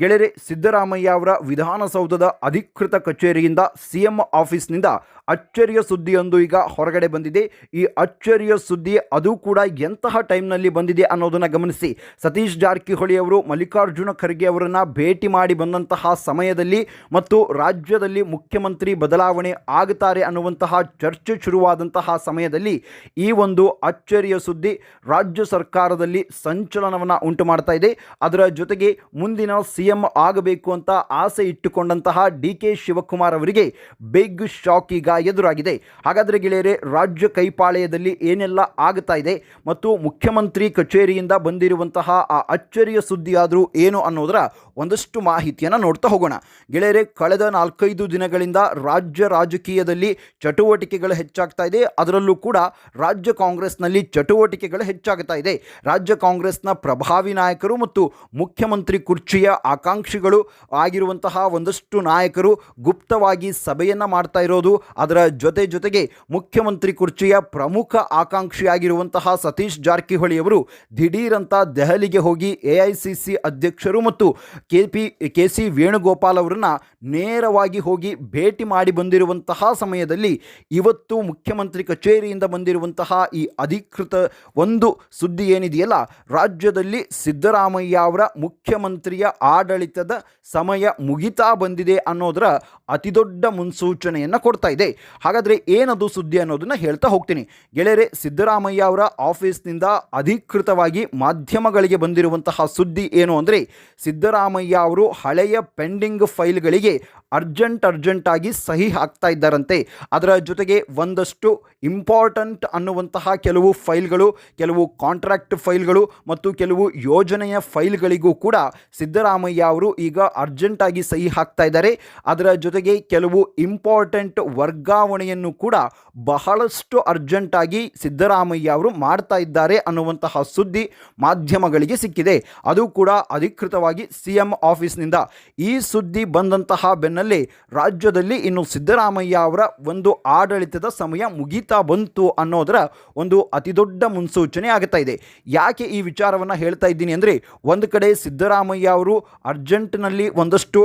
ಗೆಳೆಯರೆ ಸಿದ್ದರಾಮಯ್ಯ ಅವರ ವಿಧಾನಸೌಧದ ಅಧಿಕೃತ ಕಚೇರಿಯಿಂದ ಸಿಎಂ ಆಫೀಸ್ನಿಂದ ಅಚ್ಚರಿಯ ಸುದ್ದಿಯೊಂದು ಈಗ ಹೊರಗಡೆ ಬಂದಿದೆ. ಈ ಅಚ್ಚರಿಯ ಸುದ್ದಿ ಅದು ಕೂಡ ಎಂತಹ ಟೈಮ್ನಲ್ಲಿ ಬಂದಿದೆ ಅನ್ನೋದನ್ನು ಗಮನಿಸಿ. ಸತೀಶ್ ಜಾರಕಿಹೊಳಿ ಅವರು, ಮಲ್ಲಿಕಾರ್ಜುನ ಖರ್ಗೆ ಅವರನ್ನು ಭೇಟಿ ಮಾಡಿ ಬಂದಂತಹ ಸಮಯದಲ್ಲಿ ಮತ್ತು ರಾಜ್ಯದಲ್ಲಿ ಮುಖ್ಯಮಂತ್ರಿ ಬದಲಾವಣೆ ಆಗುತ್ತಾರೆ ಅನ್ನುವಂತಹ ಚರ್ಚೆ ಶುರುವಾದಂತಹ ಸಮಯದಲ್ಲಿ ಈ ಒಂದು ಅಚ್ಚರಿಯ ಸುದ್ದಿ ರಾಜ್ಯ ಸರ್ಕಾರದಲ್ಲಿ ಸಂಚಲನವನ್ನು ಉಂಟು ಮಾಡ್ತಾ ಇದೆ. ಅದರ ಜೊತೆಗೆ ಮುಂದಿನ ಸಿ ಎಂ ಆಗಬೇಕು ಅಂತ ಆಸೆ ಇಟ್ಟುಕೊಂಡಂತಹ ಡಿ ಕೆ ಶಿವಕುಮಾರ್ ಅವರಿಗೆ ಬಿಗ್ ಶಾಕ್ ಈಗ ಎದುರಾಗಿದೆ. ಹಾಗಾದರೆ ಗೆಳೆಯರೆ, ರಾಜ್ಯ ಕೈಪಾಳೆಯದಲ್ಲಿ ಏನೆಲ್ಲ ಆಗ್ತಾ ಇದೆ ಮತ್ತು ಮುಖ್ಯಮಂತ್ರಿ ಕಚೇರಿಯಿಂದ ಬಂದಿರುವಂತಹ ಆ ಅಚ್ಚರಿಯ ಸುದ್ದಿಯಾದರೂ ಏನು ಅನ್ನೋದರ ಒಂದಷ್ಟು ಮಾಹಿತಿಯನ್ನು ನೋಡ್ತಾ ಹೋಗೋಣ. ಗೆಳೆಯರೆ, ಕಳೆದ ನಾಲ್ಕೈದು ದಿನಗಳಿಂದ ರಾಜ್ಯ ರಾಜಕೀಯದಲ್ಲಿ ಚಟುವಟಿಕೆಗಳು ಹೆಚ್ಚಾಗ್ತಾ ಇದೆ. ಅದರಲ್ಲೂ ಕೂಡ ರಾಜ್ಯ ಕಾಂಗ್ರೆಸ್ನಲ್ಲಿ ಚಟುವಟಿಕೆಗಳು ಹೆಚ್ಚಾಗ್ತಾ ಇದೆ. ರಾಜ್ಯ ಕಾಂಗ್ರೆಸ್ನ ಪ್ರಭಾವಿ ನಾಯಕರು ಮತ್ತು ಮುಖ್ಯಮಂತ್ರಿ ಕುರ್ಚಿಯ ಆಕಾಂಕ್ಷಿಗಳು ಆಗಿರುವಂತಹ ಒಂದಷ್ಟು ನಾಯಕರು ಗುಪ್ತವಾಗಿ ಸಭೆಯನ್ನು ಮಾಡ್ತಾ ಇರೋದು, ಅದರ ಜೊತೆ ಜೊತೆಗೆ ಮುಖ್ಯಮಂತ್ರಿ ಕುರ್ಚಿಯ ಪ್ರಮುಖ ಆಕಾಂಕ್ಷಿಯಾಗಿರುವಂತಹ ಸತೀಶ್ ಜಾರಕಿಹೊಳಿ ಅವರು ದಿಢೀರಂತ ದೆಹಲಿಗೆ ಹೋಗಿ ಎ ಅಧ್ಯಕ್ಷರು ಮತ್ತು K P, K C Venugopal ಅವರನ್ನು ನೇರವಾಗಿ ಹೋಗಿ ಭೇಟಿ ಮಾಡಿ ಬಂದಿರುವಂತಹ ಸಮಯದಲ್ಲಿ ಇವತ್ತು ಮುಖ್ಯಮಂತ್ರಿ ಕಚೇರಿಯಿಂದ ಬಂದಿರುವಂತಹ ಈ ಅಧಿಕೃತ ಒಂದು ಸುದ್ದಿ ಏನಿದೆಯಲ್ಲ, ರಾಜ್ಯದಲ್ಲಿ ಸಿದ್ದರಾಮಯ್ಯ ಅವರ ಮುಖ್ಯಮಂತ್ರಿಯ ಆಡಳಿತದ ಸಮಯ ಮುಗಿತಾ ಬಂದಿದೆ ಅನ್ನೋದರ ಅತಿದೊಡ್ಡ ಮುನ್ಸೂಚನೆಯನ್ನು ಕೊಡ್ತಾ ಇದೆ. ಹಾಗಾದರೆ ಏನದು ಸುದ್ದಿ ಅನ್ನೋದನ್ನು ಹೇಳ್ತಾ ಹೋಗ್ತೀನಿ. ಗೆಳೆಯರೆ, ಸಿದ್ದರಾಮಯ್ಯ ಅವರ ಆಫೀಸ್ನಿಂದ ಅಧಿಕೃತವಾಗಿ ಮಾಧ್ಯಮಗಳಿಗೆ ಬಂದಿರುವಂತಹ ಸುದ್ದಿ ಏನು ಅಂದರೆ, ಸಿದ್ದರಾಮಯ್ಯ ಅವರು ಹಳೆಯ ಪೆಂಡಿಂಗ್ ಫೈಲ್ಗಳಿಗೆ ಅರ್ಜೆಂಟ್ ಅರ್ಜೆಂಟಾಗಿ ಸಹಿ ಹಾಕ್ತಾ ಇದ್ದಾರಂತೆ. ಅದರ ಜೊತೆಗೆ ಒಂದಷ್ಟು ಇಂಪಾರ್ಟೆಂಟ್ ಅನ್ನುವಂತಹ ಕೆಲವು ಫೈಲ್ಗಳು, ಕೆಲವು ಕಾಂಟ್ರಾಕ್ಟ್ ಫೈಲ್ಗಳು ಮತ್ತು ಕೆಲವು ಯೋಜನೆಯ ಫೈಲ್ಗಳಿಗೂ ಕೂಡ ಸಿದ್ದರಾಮಯ್ಯ ಅವರು ಈಗ ಅರ್ಜೆಂಟಾಗಿ ಸಹಿ ಹಾಕ್ತಾ ಇದ್ದಾರೆ. ಅದರ ಜೊತೆಗೆ ಕೆಲವು ಇಂಪಾರ್ಟೆಂಟ್ ವರ್ಗಾವಣೆಯನ್ನು ಕೂಡ ಬಹಳಷ್ಟು ಅರ್ಜೆಂಟಾಗಿ ಸಿದ್ದರಾಮಯ್ಯ ಅವರು ಮಾಡ್ತಾ ಇದ್ದಾರೆ ಅನ್ನುವಂತಹ ಸುದ್ದಿ ಮಾಧ್ಯಮಗಳಿಗೆ ಸಿಕ್ಕಿದೆ. ಅದು ಕೂಡ ಅಧಿಕೃತವಾಗಿ ಸಿ ಎಂ ಆಫೀಸ್ನಿಂದ. ಈ ಸುದ್ದಿ ಬಂದಂತಹ ಬೆನ್ನಲ್ಲೇ ರಾಜ್ಯದಲ್ಲಿ ಇನ್ನು ಸಿದ್ದರಾಮಯ್ಯ ಅವರ ಒಂದು ಆಡಳಿತದ ಸಮಯ ಮುಗೀತಾ ಬಂತು ಅನ್ನೋದರ ಒಂದು ಅತಿದೊಡ್ಡ ಮುನ್ಸೂಚನೆ ಆಗ್ತಾ ಇದೆ. ಯಾಕೆ ಈ ವಿಚಾರವನ್ನು ಹೇಳ್ತಾ ಇದ್ದೀನಿ ಅಂದರೆ, ಒಂದು ಕಡೆ ಸಿದ್ದರಾಮಯ್ಯ ಅವರು ಅರ್ಜೆಂಟ್ನಲ್ಲಿ ಒಂದಷ್ಟು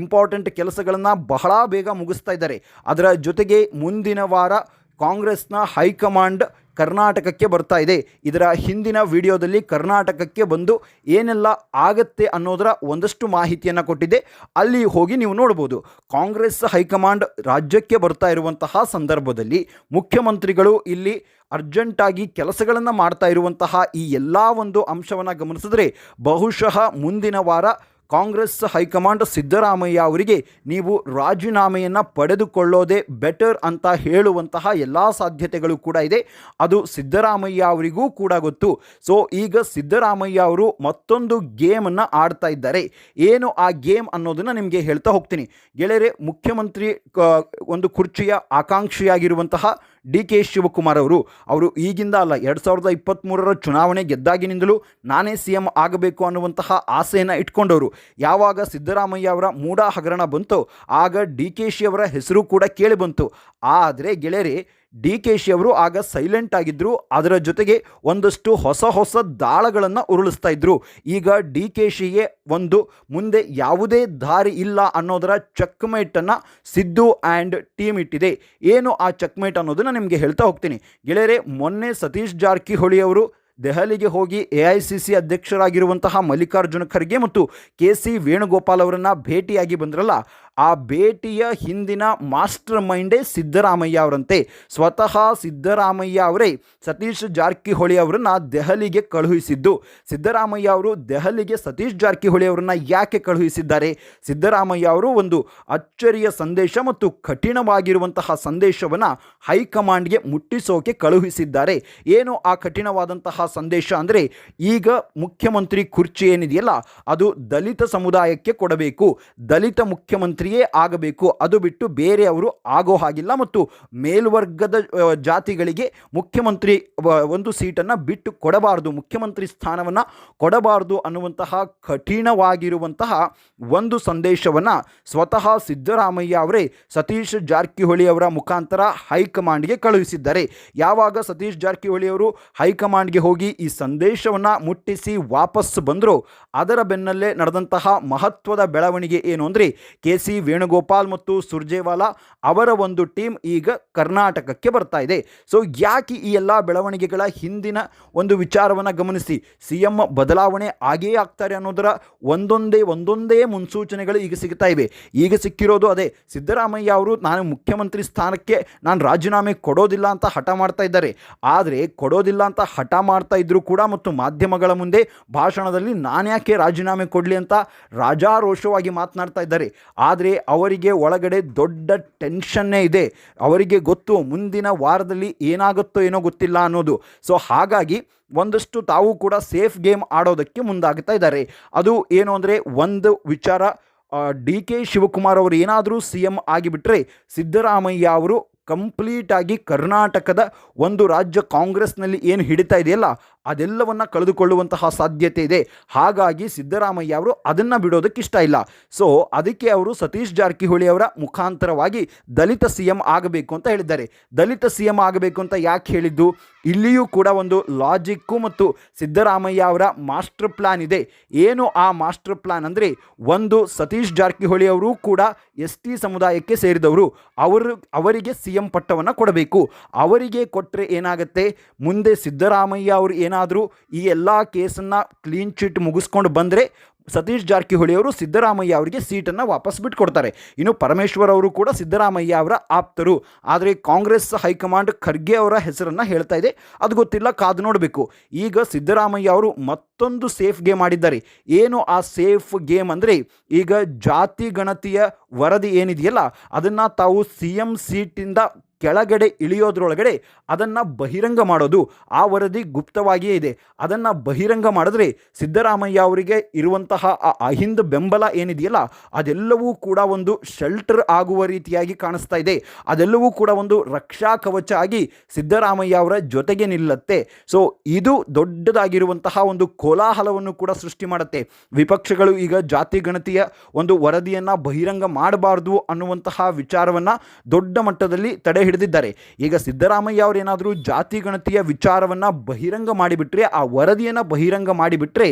ಇಂಪಾರ್ಟೆಂಟ್ ಕೆಲಸಗಳನ್ನು ಬಹಳ ಬೇಗ ಮುಗಿಸ್ತಾ ಇದ್ದಾರೆ. ಅದರ ಜೊತೆಗೆ ಮುಂದಿನ ವಾರ ಕಾಂಗ್ರೆಸ್ನ ಹೈಕಮಾಂಡ್ ಕರ್ನಾಟಕಕ್ಕೆ ಬರ್ತಾ ಇದೆ. ಇದರ ಹಿಂದಿನ ವಿಡಿಯೋದಲ್ಲಿ ಕರ್ನಾಟಕಕ್ಕೆ ಬಂದು ಏನೆಲ್ಲ ಆಗತ್ತೆ ಅನ್ನೋದರ ಒಂದಷ್ಟು ಮಾಹಿತಿಯನ್ನು ಕೊಟ್ಟಿದೆ ಅಲ್ಲಿ ಹೋಗಿ ನೀವು ನೋಡ್ಬೋದು. ಕಾಂಗ್ರೆಸ್ ಹೈಕಮಾಂಡ್ ರಾಜ್ಯಕ್ಕೆ ಬರ್ತಾ ಇರುವಂತಹ ಸಂದರ್ಭದಲ್ಲಿ ಮುಖ್ಯಮಂತ್ರಿಗಳು ಇಲ್ಲಿ ಅರ್ಜೆಂಟಾಗಿ ಕೆಲಸಗಳನ್ನು ಮಾಡ್ತಾ ಇರುವಂತಹ ಈ ಎಲ್ಲ ಒಂದು ಅಂಶವನ್ನು ಗಮನಿಸಿದ್ರೆ ಬಹುಶಃ ಮುಂದಿನ ವಾರ ಕಾಂಗ್ರೆಸ್ ಹೈಕಮಾಂಡ್ ಸಿದ್ದರಾಮಯ್ಯ ಅವರಿಗೆ ನೀವು ರಾಜೀನಾಮೆಯನ್ನು ಪಡೆದುಕೊಳ್ಳೋದೇ ಬೆಟರ್ ಅಂತ ಹೇಳುವಂತಹ ಎಲ್ಲ ಸಾಧ್ಯತೆಗಳು ಕೂಡ ಇದೆ. ಅದು ಸಿದ್ದರಾಮಯ್ಯ ಅವರಿಗೂ ಕೂಡ ಗೊತ್ತು. ಸೊ, ಈಗ ಸಿದ್ದರಾಮಯ್ಯ ಅವರು ಮತ್ತೊಂದು ಗೇಮನ್ನು ಆಡ್ತಾ ಇದ್ದಾರೆ. ಏನು ಆ ಗೇಮ್ ಅನ್ನೋದನ್ನು ನಿಮಗೆ ಹೇಳ್ತಾ ಹೋಗ್ತೀನಿ. ಗೆಳೆಯರೆ, ಮುಖ್ಯಮಂತ್ರಿ ಒಂದು ಕುರ್ಚಿಯ ಆಕಾಂಕ್ಷಿಯಾಗಿರುವಂತಹ ಡಿ ಕೆ ಶಿವಕುಮಾರ್ ಅವರು ಅವರು ಈಗಿಂದ ಅಲ್ಲ, ಎರಡು ಸಾವಿರದ ಇಪ್ಪತ್ತ್ಮೂರರ ಚುನಾವಣೆ ಗೆದ್ದಾಗಿನಿಂದಲೂ ನಾನೇ ಸಿ ಎಂ ಆಗಬೇಕು ಅನ್ನುವಂತಹ ಆಸೆಯನ್ನು ಇಟ್ಕೊಂಡವರು. ಯಾವಾಗ ಸಿದ್ದರಾಮಯ್ಯ ಅವರ ಮೂಡ ಹಗರಣ ಬಂತು, ಆಗ ಡಿ ಕೆ ಶಿ ಅವರ ಹೆಸರು ಕೂಡ ಕೇಳಿ ಬಂತು. ಆದರೆ ಗೆಳೆಯರೆ ಡಿ ಕೆ ಶಿ ಅವರು ಆಗ ಸೈಲೆಂಟ್ ಆಗಿದ್ದರು ಅದರ ಜೊತೆಗೆ ಒಂದಷ್ಟು ಹೊಸ ಹೊಸ ದಾಳಗಳನ್ನು ಉರುಳಿಸ್ತಾ ಇದ್ದರು ಈಗ ಡಿ ಕೆ ಶಿಗೆ ಒಂದು ಮುಂದೆ ಯಾವುದೇ ದಾರಿ ಇಲ್ಲ ಅನ್ನೋದರ ಚಕ್ಮೇಟನ್ನು ಸಿದ್ದು ಆ್ಯಂಡ್ ಟೀಮ್ ಇಟ್ಟಿದೆ. ಏನು ಆ ಚಕ್ಮೇಟ್ ಅನ್ನೋದನ್ನು ನಿಮಗೆ ಹೇಳ್ತಾ ಹೋಗ್ತೀನಿ. ಗೆಳೆಯರೆ, ಮೊನ್ನೆ ಸತೀಶ್ ಜಾರಕಿಹೊಳಿ ಅವರು ದೆಹಲಿಗೆ ಹೋಗಿ ಎ ಐ ಸಿ ಸಿ ಅಧ್ಯಕ್ಷರಾಗಿರುವಂತಹ ಮಲ್ಲಿಕಾರ್ಜುನ ಖರ್ಗೆ ಮತ್ತು ಕೆ ಸಿ ವೇಣುಗೋಪಾಲ್ ಅವರನ್ನು ಭೇಟಿಯಾಗಿ ಬಂದ್ರಲ್ಲ ಆ ಭೇಟಿಯ ಹಿಂದಿನ ಮಾಸ್ಟರ್ ಮೈಂಡೇ ಸಿದ್ದರಾಮಯ್ಯ ಅವರಂತೆ. ಸ್ವತಃ ಸಿದ್ದರಾಮಯ್ಯ ಅವರೇ ಸತೀಶ್ ಜಾರಕಿಹೊಳಿ ಅವರನ್ನು ದೆಹಲಿಗೆ ಕಳುಹಿಸಿದ್ದು. ಸಿದ್ದರಾಮಯ್ಯ ಅವರು ದೆಹಲಿಗೆ ಸತೀಶ್ ಜಾರಕಿಹೊಳಿ ಅವರನ್ನು ಯಾಕೆ ಕಳುಹಿಸಿದ್ದಾರೆ? ಸಿದ್ದರಾಮಯ್ಯ ಅವರು ಒಂದು ಅಚ್ಚರಿಯ ಸಂದೇಶ ಮತ್ತು ಕಠಿಣವಾಗಿರುವಂತಹ ಸಂದೇಶವನ್ನು ಹೈಕಮಾಂಡ್ಗೆ ಮುಟ್ಟಿಸೋಕೆ ಕಳುಹಿಸಿದ್ದಾರೆ. ಏನು ಆ ಕಠಿಣವಾದಂತಹ ಸಂದೇಶ ಅಂದರೆ ಈಗ ಮುಖ್ಯಮಂತ್ರಿ ಕುರ್ಚಿ ಏನಿದೆಯಲ್ಲ, ಅದು ದಲಿತ ಸಮುದಾಯಕ್ಕೆ ಕೊಡಬೇಕು. ದಲಿತ ಮುಖ್ಯಮಂತ್ರಿ ಮುಖ್ಯಮಂತ್ರಿಯೇ ಆಗಬೇಕು. ಅದು ಬಿಟ್ಟು ಬೇರೆಯವರು ಆಗೋ ಹಾಗಿಲ್ಲ ಮತ್ತು ಮೇಲ್ವರ್ಗದ ಜಾತಿಗಳಿಗೆ ಮುಖ್ಯಮಂತ್ರಿ ಒಂದು ಸೀಟನ್ನು ಬಿಟ್ಟು ಕೊಡಬಾರದು. ಮುಖ್ಯಮಂತ್ರಿ ಸ್ಥಾನವನ್ನು ಕೊಡಬಾರದು ಅನ್ನುವಂತಹ ಕಠಿಣವಾಗಿರುವಂತಹ ಒಂದು ಸಂದೇಶವನ್ನು ಸ್ವತಃ ಸಿದ್ದರಾಮಯ್ಯ ಅವರೇ ಸತೀಶ್ ಜಾರಕಿಹೊಳಿ ಅವರ ಮುಖಾಂತರ ಹೈಕಮಾಂಡ್ಗೆ ಕಳುಹಿಸಿದ್ದಾರೆ. ಯಾವಾಗ ಸತೀಶ್ ಜಾರಕಿಹೊಳಿ ಅವರು ಹೈಕಮಾಂಡ್ಗೆ ಹೋಗಿ ಈ ಸಂದೇಶವನ್ನು ಮುಟ್ಟಿಸಿ ವಾಪಸ್ ಬಂದರೂ ಅದರ ಬೆನ್ನಲ್ಲೇ ನಡೆದಂತಹ ಮಹತ್ವದ ಬೆಳವಣಿಗೆ ಏನು ಅಂದರೆ ಕೆ ಸಿ ವೇಣುಗೋಪಾಲ್ ಮತ್ತು ಸುರ್ಜೇವಾಲಾ ಅವರ ಒಂದು ಟೀಮ್ ಈಗ ಕರ್ನಾಟಕಕ್ಕೆ ಬರ್ತಾ ಇದೆ. ಸೊ ಯಾಕೆ ಈ ಎಲ್ಲ ಬೆಳವಣಿಗೆಗಳ ಹಿಂದಿನ ಒಂದು ವಿಚಾರವನ್ನು ಗಮನಿಸಿ? ಸಿ ಎಂ ಬದಲಾವಣೆ ಆಗೇ ಆಗ್ತಾರೆ ಅನ್ನೋದರ ಒಂದೊಂದೇ ಒಂದೊಂದೇ ಮುನ್ಸೂಚನೆಗಳು ಈಗ ಸಿಗ್ತಾ ಇವೆ. ಈಗ ಸಿಕ್ಕಿರೋದು ಅದೇ, ಸಿದ್ದರಾಮಯ್ಯ ಅವರು, ನಾನು ಮುಖ್ಯಮಂತ್ರಿ ಸ್ಥಾನಕ್ಕೆ ನಾನು ರಾಜೀನಾಮೆ ಕೊಡೋದಿಲ್ಲ ಅಂತ ಹಠ ಮಾಡ್ತಾ ಇದ್ದಾರೆ. ಆದರೆ ಕೊಡೋದಿಲ್ಲ ಅಂತ ಹಠ ಮಾಡ್ತಾ ಇದ್ದರೂ ಕೂಡ ಮತ್ತು ಮಾಧ್ಯಮಗಳ ಮುಂದೆ ಭಾಷಣದಲ್ಲಿ ನಾನು ಯಾಕೆ ರಾಜೀನಾಮೆ ಕೊಡಲಿ ಅಂತ ರಾಜಾರೋಷವಾಗಿ ಮಾತನಾಡ್ತಾ ಇದ್ದಾರೆ. ಆದರೆ ಅವರಿಗೆ ಒಳಗಡೆ ದೊಡ್ಡ ಟೆನ್ಷನ್ನೇ ಇದೆ. ಅವರಿಗೆ ಗೊತ್ತು, ಮುಂದಿನ ವಾರದಲ್ಲಿ ಏನಾಗುತ್ತೋ ಏನೋ ಗೊತ್ತಿಲ್ಲ ಅನ್ನೋದು. ಸೊ ಹಾಗಾಗಿ ಒಂದಷ್ಟು ತಾವು ಕೂಡ ಸೇಫ್ ಗೇಮ್ ಆಡೋದಕ್ಕೆ ಮುಂದಾಗ್ತಾ ಇದ್ದಾರೆ. ಅದು ಏನು ಅಂದರೆ ಒಂದು ವಿಚಾರ ಡಿ ಕೆ ಶಿವಕುಮಾರ್ ಅವರು ಏನಾದರೂ ಸಿ ಎಂ ಆಗಿಬಿಟ್ರೆ ಸಿದ್ದರಾಮಯ್ಯ ಅವರು ಕಂಪ್ಲೀಟಾಗಿ ಕರ್ನಾಟಕದ ಒಂದು ರಾಜ್ಯ ಕಾಂಗ್ರೆಸ್ನಲ್ಲಿ ಏನು ಹಿಡಿತಾ ಇದೆಯಲ್ಲ, ಅದೆಲ್ಲವನ್ನು ಕಳೆದುಕೊಳ್ಳುವಂತಹ ಸಾಧ್ಯತೆ ಇದೆ. ಹಾಗಾಗಿ ಸಿದ್ದರಾಮಯ್ಯ ಅವರು ಅದನ್ನು ಬಿಡೋದಕ್ಕೆ ಇಷ್ಟ ಇಲ್ಲ. ಸೊ ಅದಕ್ಕೆ ಅವರು ಸತೀಶ್ ಜಾರಕಿಹೊಳಿ ಅವರ ಮುಖಾಂತರವಾಗಿ ದಲಿತ ಸಿ ಎಂ ಆಗಬೇಕು ಅಂತ ಹೇಳಿದ್ದಾರೆ. ದಲಿತ ಸಿ ಎಂ ಆಗಬೇಕು ಅಂತ ಯಾಕೆ ಹೇಳಿದ್ದು? ಇಲ್ಲಿಯೂ ಕೂಡ ಒಂದು ಲಾಜಿಕ್ಕು ಮತ್ತು ಸಿದ್ದರಾಮಯ್ಯ ಅವರ ಮಾಸ್ಟರ್ ಪ್ಲ್ಯಾನ್ ಇದೆ. ಏನು ಆ ಮಾಸ್ಟರ್ ಪ್ಲ್ಯಾನ್ ಅಂದರೆ, ಒಂದು ಸತೀಶ್ ಜಾರಕಿಹೊಳಿ ಅವರು ಕೂಡ ಎಸ್ ಟಿ ಸಮುದಾಯಕ್ಕೆ ಸೇರಿದವರು. ಅವರು, ಅವರಿಗೆ ಸಿ ಎಂ ಪಟ್ಟವನ್ನು ಕೊಡಬೇಕು. ಅವರಿಗೆ ಕೊಟ್ಟರೆ ಏನಾಗುತ್ತೆ? ಮುಂದೆ ಸಿದ್ದರಾಮಯ್ಯ ಅವರು ಏನಾದರೂ ಈ ಎಲ್ಲ ಕೇಸನ್ನು ಕ್ಲೀನ್ ಚಿಟ್ ಮುಗಿಸ್ಕೊಂಡು ಬಂದರೆ ಸತೀಶ್ ಜಾರಕಿಹೊಳಿ ಅವರು ಸಿದ್ದರಾಮಯ್ಯ ಅವರಿಗೆ ಸೀಟನ್ನು ವಾಪಸ್ ಬಿಟ್ಕೊಡ್ತಾರೆ. ಇನ್ನು ಪರಮೇಶ್ವರ್ ಅವರು ಕೂಡ ಸಿದ್ದರಾಮಯ್ಯ ಅವರ ಆಪ್ತರು. ಆದರೆ ಕಾಂಗ್ರೆಸ್ ಹೈಕಮಾಂಡ್ ಖರ್ಗೆ ಅವರ ಹೆಸರನ್ನು ಹೇಳ್ತಾ ಇದೆ. ಅದು ಗೊತ್ತಿಲ್ಲ, ಕಾದು ನೋಡಬೇಕು. ಈಗ ಸಿದ್ದರಾಮಯ್ಯ ಅವರು ಮತ್ತೊಂದು ಸೇಫ್ ಗೇಮ್ ಆಡಿದ್ದಾರೆ. ಏನು ಆ ಸೇಫ್ ಗೇಮ್ ಅಂದರೆ, ಈಗ ಜಾತಿ ಗಣತಿಯ ವರದಿ ಏನಿದೆಯಲ್ಲ, ಅದನ್ನು ತಾವು ಸಿ ಎಂ ಸೀಟಿಂದ ಕೆಳಗಡೆ ಇಳಿಯೋದ್ರೊಳಗಡೆ ಅದನ್ನು ಬಹಿರಂಗ ಮಾಡೋದು ಆ ವರದಿ ಗುಪ್ತವಾಗಿಯೇ ಇದೆ. ಅದನ್ನು ಬಹಿರಂಗ ಮಾಡಿದ್ರೆ ಸಿದ್ದರಾಮಯ್ಯ ಅವರಿಗೆ ಇರುವಂತಹ ಆ ಅಹಿಂದ ಬೆಂಬಲ ಏನಿದೆಯಲ್ಲ, ಅದೆಲ್ಲವೂ ಕೂಡ ಒಂದು ಶೆಲ್ಟರ್ ಆಗುವ ರೀತಿಯಾಗಿ ಕಾಣಿಸ್ತಾ ಇದೆ. ಅದೆಲ್ಲವೂ ಕೂಡ ಒಂದು ರಕ್ಷಾ ಕವಚ ಆಗಿ ಸಿದ್ದರಾಮಯ್ಯ ಅವರ ಜೊತೆಗೆ ನಿಲ್ಲತ್ತೆ. ಸೊ ಇದು ದೊಡ್ಡದಾಗಿರುವಂತಹ ಒಂದು ಕೋಲಾಹಲವನ್ನು ಕೂಡ ಸೃಷ್ಟಿ ಮಾಡುತ್ತೆ. ವಿಪಕ್ಷಗಳು ಈಗ ಜಾತಿ ಗಣತಿಯ ಒಂದು ವರದಿಯನ್ನು ಬಹಿರಂಗ ಮಾಡಬಾರ್ದು ಅನ್ನುವಂತಹ ವಿಚಾರವನ್ನು ದೊಡ್ಡ ಮಟ್ಟದಲ್ಲಿ ತಡೆ ಹಿಡಿದಿದ್ದಾರೆ. ಈಗ ಸಿದ್ದರಾಮಯ್ಯ ಅವರೇನಾದರೂ ಜಾತಿ ಗಣತಿಯ ವಿಚಾರವನ್ನು ಬಹಿರಂಗ ಮಾಡಿಬಿಟ್ರೆ, ಆ ವರದಿಯನ್ನು ಬಹಿರಂಗ ಮಾಡಿಬಿಟ್ರೆ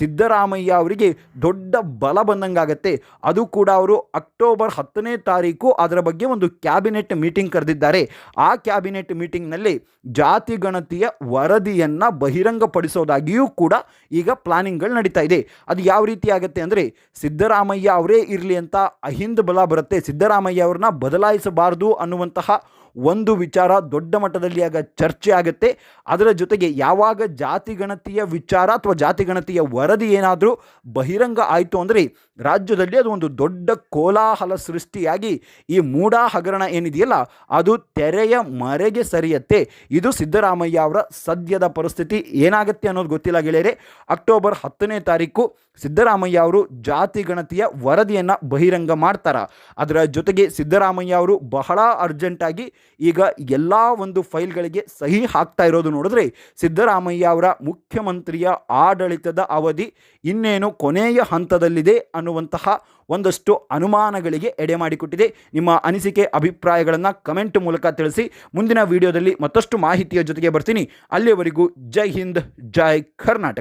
ಸಿದ್ದರಾಮಯ್ಯ ಅವರಿಗೆ ದೊಡ್ಡ ಬಲ ಬಂದಂಗಾಗತ್ತೆ. ಅದು ಕೂಡ ಅವರು ಅಕ್ಟೋಬರ್ ಹತ್ತನೇ ತಾರೀಕು ಅದರ ಬಗ್ಗೆ ಒಂದು ಕ್ಯಾಬಿನೆಟ್ ಮೀಟಿಂಗ್ ಕರೆದಿದ್ದಾರೆ. ಆ ಕ್ಯಾಬಿನೆಟ್ ಮೀಟಿಂಗ್ನಲ್ಲಿ ಜಾತಿ ಗಣತಿಯ ವರದಿಯನ್ನು ಬಹಿರಂಗಪಡಿಸೋದಾಗಿಯೂ ಕೂಡ ಈಗ ಪ್ಲಾನಿಂಗ್ಗಳು ನಡೀತಾ ಇದೆ. ಅದು ಯಾವ ರೀತಿ ಆಗುತ್ತೆ ಅಂದರೆ ಸಿದ್ದರಾಮಯ್ಯ ಅವರೇ ಇರಲಿ ಅಂತ ಅಹಿಂದ ಬಲ ಬರುತ್ತೆ. ಸಿದ್ದರಾಮಯ್ಯ ಅವ್ರನ್ನ ಬದಲಾಯಿಸಬಾರದು ಅನ್ನುವಂತಹ ಒಂದು ವಿಚಾರ ದೊಡ್ಡ ಮಟ್ಟದಲ್ಲಿ ಆಗ ಚರ್ಚೆ ಆಗುತ್ತೆ. ಅದರ ಜೊತೆಗೆ ಯಾವಾಗ ಜಾತಿ ಗಣತಿಯ ವಿಚಾರ ಅಥವಾ ಜಾತಿ ಗಣತಿಯ ವರದಿ ಏನಾದರೂ ಬಹಿರಂಗ ಆಯಿತು ಅಂದರೆ ರಾಜ್ಯದಲ್ಲಿ ಅದು ಒಂದು ದೊಡ್ಡ ಕೋಲಾಹಲ ಸೃಷ್ಟಿಯಾಗಿ ಈ ಮೂಡಾ ಹಗರಣ ಏನಿದೆಯಲ್ಲ, ಅದು ತೆರೆಯ ಮರೆಗೆ ಸರಿಯತ್ತೆ. ಇದು ಸಿದ್ದರಾಮಯ್ಯ ಅವರ ಸದ್ಯದ ಪರಿಸ್ಥಿತಿ ಏನಾಗುತ್ತೆ ಅನ್ನೋದು ಗೊತ್ತಿಲ್ಲ ಗೆಳೆಯರೆ. ಅಕ್ಟೋಬರ್ ಹತ್ತನೇ ತಾರೀಕು ಸಿದ್ದರಾಮಯ್ಯ ಅವರು ಜಾತಿ ಗಣತಿಯ ವರದಿಯನ್ನು ಬಹಿರಂಗ ಮಾಡ್ತಾರೆ. ಅದರ ಜೊತೆಗೆ ಸಿದ್ದರಾಮಯ್ಯ ಅವರು ಬಹಳ ಅರ್ಜೆಂಟಾಗಿ ಈಗ ಎಲ್ಲ ಒಂದು ಫೈಲ್ಗಳಿಗೆ ಸಹಿ ಹಾಕ್ತಾ ಇರೋದು ನೋಡಿದ್ರೆ ಸಿದ್ದರಾಮಯ್ಯ ಅವರ ಮುಖ್ಯಮಂತ್ರಿಯ ಆಡಳಿತದ ಅವಧಿ ಇನ್ನೇನು ಕೊನೆಯ ಹಂತದಲ್ಲಿದೆ ಅನ್ನುವಂತಹ ಒಂದಷ್ಟು ಅನುಮಾನಗಳಿಗೆ ಎಡೆ ಮಾಡಿಕೊಟ್ಟಿದೆ. ನಿಮ್ಮ ಅನಿಸಿಕೆ, ಅಭಿಪ್ರಾಯಗಳನ್ನು ಕಮೆಂಟ್ ಮೂಲಕ ತಿಳಿಸಿ. ಮುಂದಿನ ವಿಡಿಯೋದಲ್ಲಿ ಮತ್ತಷ್ಟು ಮಾಹಿತಿಯ ಜೊತೆಗೆ ಬರ್ತೀನಿ. ಅಲ್ಲಿಯವರೆಗೂ ಜೈ ಹಿಂದ್, ಜೈ ಕರ್ನಾಟಕ.